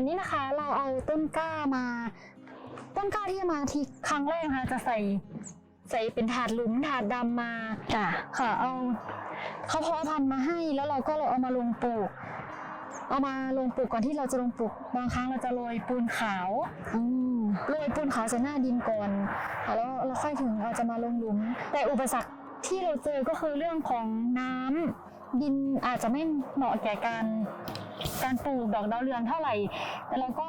นี่นะคะเราเอาต้นกล้ามา ต้นกล้าที่มาที่ครั้งแรกค่ะจะใส่ใส่เป็นถาดหลุมถาดดำมาจ้ะค่ะ เอาเขาเพาะพันธุ์มาให้แล้วเราก็เลยเอามาลงปลูก เอามาลงปลูกก่อนที่เราจะลงปลูกบางครั้งเราจะโรยปูนขาวอืมโรยปูนขาวใส่หน้าดินก่อนแล้วเราค่อยถึงเราจะมาลงหลุม แต่อุปสรรคที่เราเจอก็คือเรื่องของน้ำดินอาจจะไม่เหมาะแก่การ การปลูกดอกดาวเรืองเท่าไหร่แต่เราก็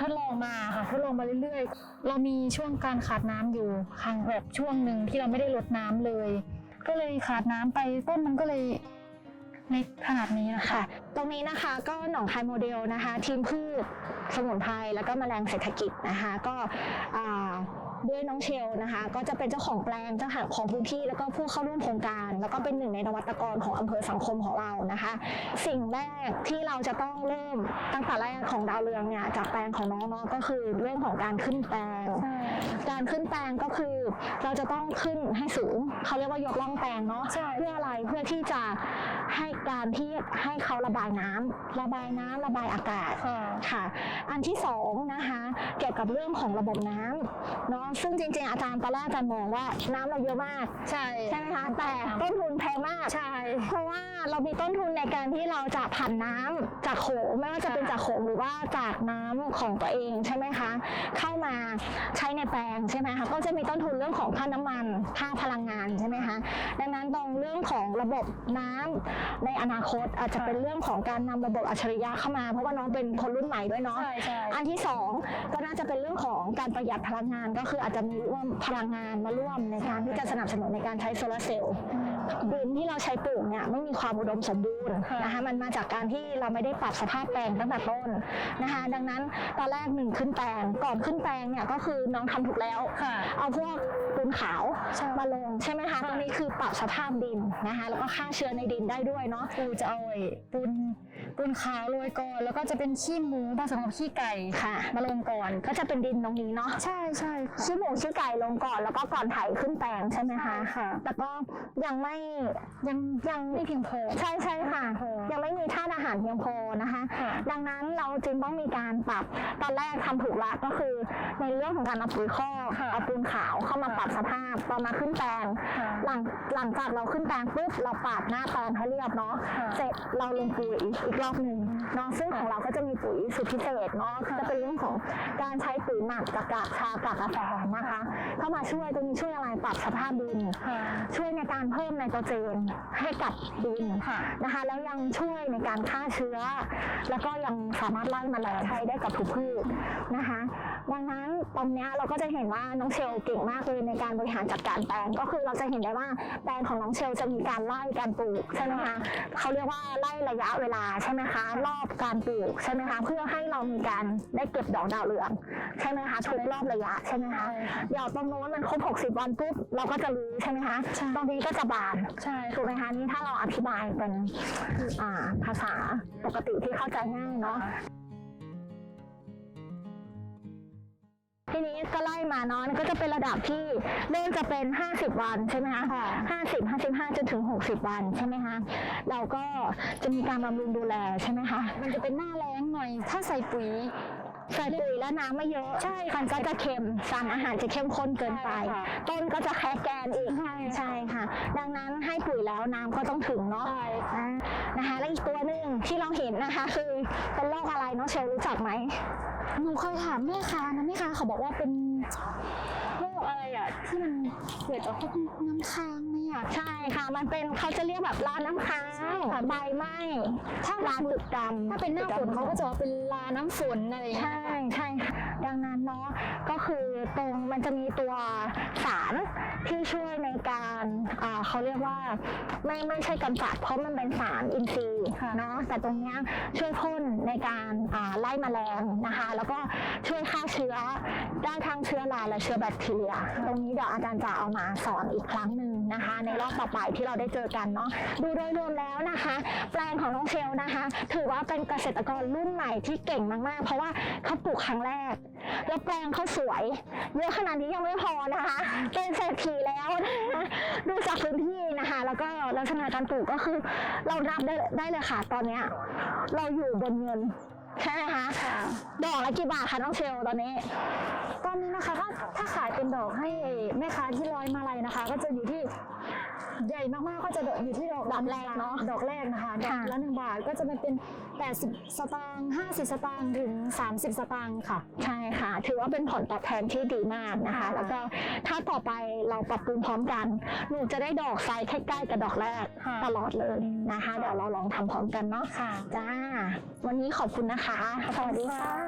ทดลองมาค่ะทดลองมาเรื่อยๆ เรามีช่วงการขาดน้ำอยู่ครั้งแบบช่วงหนึ่งที่เราไม่ได้ลดน้ำเลย ก็เลยขาดน้ำไปต้นมันก็เลยเล็กขนาดนี้นะคะ ตรงนี้นะคะก็หนองคายโมเดลนะคะ ทีมพืชสมุนไพรแล้วก็แมลงเศรษฐกิจนะคะ ก็ ด้วยน้องเชลนะคะ ก็จะเป็นเจ้าของแปลงเจ้าของพื้นที่แล้วก็ผู้เข้าร่วมโครงการ แล้วก็เป็นหนึ่งในนวัตกรของอำเภอสังคมของเรานะคะ สิ่งแรกที่เราจะต้องเริ่มตั้งแต่แรกของดาวเรืองเนี่ยจากแปลงของน้องเนาะก็คือเรื่องของการขึ้นแปลงใช่การขึ้นแปลงก็คือ เราจะต้องขึ้นให้สูงเขาเรียกว่ายกล่องแปลงเนาะใช่เพื่ออะไรเพื่อที่จะให้การที่ให้เขาระบายน้ำระบายน้ำระบายอากาศค่ะค่ะ อันที่สองนะคะ เกี่ยวกับเรื่องของระบบน้ำเนาะซึ่งจริงๆ อาจารย์ตอนแรกอาจารย์มองว่าน้ำเราเยอะมาก ใช่ ใช่ไหมคะแต่ต้นทุนแพงมาก ใช่ เพราะว่าเรามีต้นทุนในการที่เราจะผ่านน้ำจากโขงไม่ว่าจะเป็นจากโขงหรือว่าจากน้ำของตัวเองใช่ไหมคะ เข้ามาใช้ในแปลงใช่ไหมคะก็จะมีต้นทุนเรื่องของค่าน้ำมันค่าพลังงานใช่ไหมคะดังนั้นตรงเรื่องของระบบน้ำในอนาคตอาจจะเป็นเรื่องของการนำระบบอัจฉริยะเข้ามา เพราะว่าน้องเป็นคนรุ่นใหม่ด้วยเนาะใช่ใช่ อันที่สองก็น่าจะเป็นเรื่องของการประหยัดพลังงานก็คืออาจจะมีร่วมพลังงานมาร่วมในการที่จะสนับสนุนในการใช้โซลาร์เซลล์ดินที่เราใช้ปลูกเนี่ยไม่มีความอุดมสมบูรณ์ค่ะนะคะมันมาจากการที่เราไม่ได้ปรับสภาพแปลงตั้งแต่ต้นนะคะดังนั้นตอนแรกหนึ่งขึ้นแปลงก่อนขึ้นแปลงเนี่ยก็คือน้องทำถูกแล้วค่ะเอาพวกปูนขาวใช่มาลงใช่ไหมคะตรงนี้คือปรับสภาพดินนะคะแล้วก็ฆ่าเชื้อในดินได้ด้วยเนาะปูจะเอาไอ้ปูนปูนขาวโรยก่อนแล้วก็จะเป็นขี้หมูผสมกับขี้ไก่ค่ะ มาลงก่อนก็จะเป็นดินตรงนี้เนาะใช่ใช่ค่ะชื่อหมูชื่อไก่ลงก่อนแล้วก็ก่อนไถขึ้นแปลงใช่ไหมคะใช่ค่ะ แต่ก็ยังไม่ยังยังไม่เพียงพอ ใช่ใช่ค่ะพอยังไม่มีธาตุอาหารเพียงพอนะคะ ค่ะ ดังนั้นเราจึงต้องมีการปรับ ตอนแรกทำถูกละก็คือ ในเรื่องของการเอาปุ๋ยคอกค่ะเอาปูนขาวเข้ามาปรับสภาพตอนมาขึ้นแปลง ค่ะหลังหลังจากเราขึ้นแปลงปุ๊บเราปาดหน้าแปลงให้เรียบเนาะ ค่ะเสร็จเราลงปุ๋ยอีกรอบหนึ่งเนาะซึ่งของเราก็จะมีปุ๋ยสุดพิเศษเนาะค่ะ จะเป็นเรื่องของการใช้ปุ๋ยหมักกับกากชากากกาแฟนะคะ เข้ามาช่วยตรงนี้ช่วยอะไรปรับสภาพดินค่ะช่วยในการเพิ่มไนโตรเจนให้กับดินค่ะนะคะ แล้วยังช่วยในการฆ่าเชื้อ แล้วก็ยังสามารถไล่แมลงใช้ได้กับทุกพืชนะคะ ดังนั้นตรงเนี้ยเราก็จะเห็นว่าน้องเชลเก่งมากเลยในการบริหารจัดการแปลงก็คือเราจะเห็นได้ว่าแปลงของน้องเชลจะมีการไล่การปลูกใช่ไหมคะเขาเรียกว่าไล่ระยะเวลาใช่ไหมคะรอบการปลูกใช่ไหมคะเพื่อให้เรามีการได้เก็บดอกดาวเรืองใช่ไหมคะทุกรอบระยะใช่ไหมคะใช่ค่ะเดี๋ยวตรงโน้นมันครบ 60 วันปุ๊บเราก็จะรู้ใช่ไหมคะ ใช่ตรงนี้ก็จะบานใช่ ถูกไหมคะนี่ถ้าเราอธิบายเป็นอ่าภาษาปกติที่เข้าใจง่ายเนาะ ทีนี้ก็ไล่มาเนาะก็จะเป็นระดับที่เริ่มจะเป็น 50 วันใช่ไหมคะค่ะ50 55จนถึง 60 วันใช่ไหมคะ เราก็จะมีการบำรุงดูแลใช่ไหมคะ มันจะเป็นหน้าแรงหน่อย ถ้าใส่ปุ๋ย ใส่ปุ๋ยแล้วน้ำไม่เยอะใช่มันก็จะเค็มสารอาหารจะเข้มข้นเกินไปใช่ค่ะต้นก็จะแค่แกนอีกใช่ใช่ค่ะ ดังนั้นให้ปุ๋ยแล้วน้ำก็ต้องถึงเนาะใช่อ่านะคะ และอีกตัวหนึ่งที่เราเห็นนะคะ คือเป็นโรคอะไรน้องเชลรู้จักไหมหนูเคยถามแม่ค้านะแม่ค้าเขาบอกว่าเป็นโรคอะไรอะที่มันเกิดจากพวกน้ำค้าง ไหมอะ ใช่ค่ะ มันเป็นเขาจะเรียกแบบลาน้ำค้างใช่ค่ะใบไหม้ถ้าลาจุดดำถ้าเป็นหน้าฝนเขาก็จะว่าเป็นลาน้ำฝนอะไรอย่างเงี้ใช่ยใช่ค่ะดังนั้นเนาะก็คือตรงมันจะมีตัวสารที่ช่วยในการอ่าเขาเรียกว่าไม่ไม่ใช่กำจัดเพราะมันเป็นสารอินทรีย์ค่ะเนาะแต่ตรงเนี้ยช่วยพ่นในการอ่าไล่แมลงนะคะ แล้วก็ช่วยฆ่าเชื้อได้ทั้งเชื้อราและเชื้อแบคทีเรีย ตรงนี้เดี๋ยวอาจารย์จะเอามาสอนอีกครั้งหนึ่งนะคะในรอบต่อไปที่เราได้เจอกันเนาะดูโดยรวมแล้วนะคะ แปลงของน้องเชลนะคะ ถือว่าเป็นเกษตรกรรุ่นใหม่ที่เก่งมากๆ เพราะว่าเขาปลูกครั้งแรก แล้วแปลงเขาสวยเยอะขนาดนี้ยังไม่พอนะคะ เป็นเศรษฐีแล้วนะคะดูจากพื้นที่นะคะ แล้วก็ลักษณะการปลูกก็คือ เรานับได้ได้เลยค่ะตอนเนี้ยเราอยู่บนเงินใช่ไหมคะค่ะดอกละกี่บาทคะน้องเชลตอนนี้ ตอนนี้นะคะถ้าถ้าขายเป็นดอกให้แม่ค้าที่ร้อยมาลัยนะคะ ก็จะอยู่ที่ ใหญ่มากๆก็จะอยู่ที่ดอกดอกแรกเนอะดอกแรกนะคะดอกค่ะละหนึ่งบาทก็จะเป็น 80 สตางค์50 สตางค์ถึง 30 สตางค์ค่ะ ใช่ค่ะ ถือว่าเป็นผลตอบแทนที่ดีมากนะคะค่ะแล้วก็ถ้าต่อไปเราปรับปรุงพร้อมกันหนูจะได้ดอกไซส์ใกล้ๆกับดอกแรกค่ะตลอดเลยนะคะ เดี๋ยวเราลองทำพร้อมกันเนาะค่ะจ้า วันนี้ขอบคุณนะคะ สวัสดีค่ะ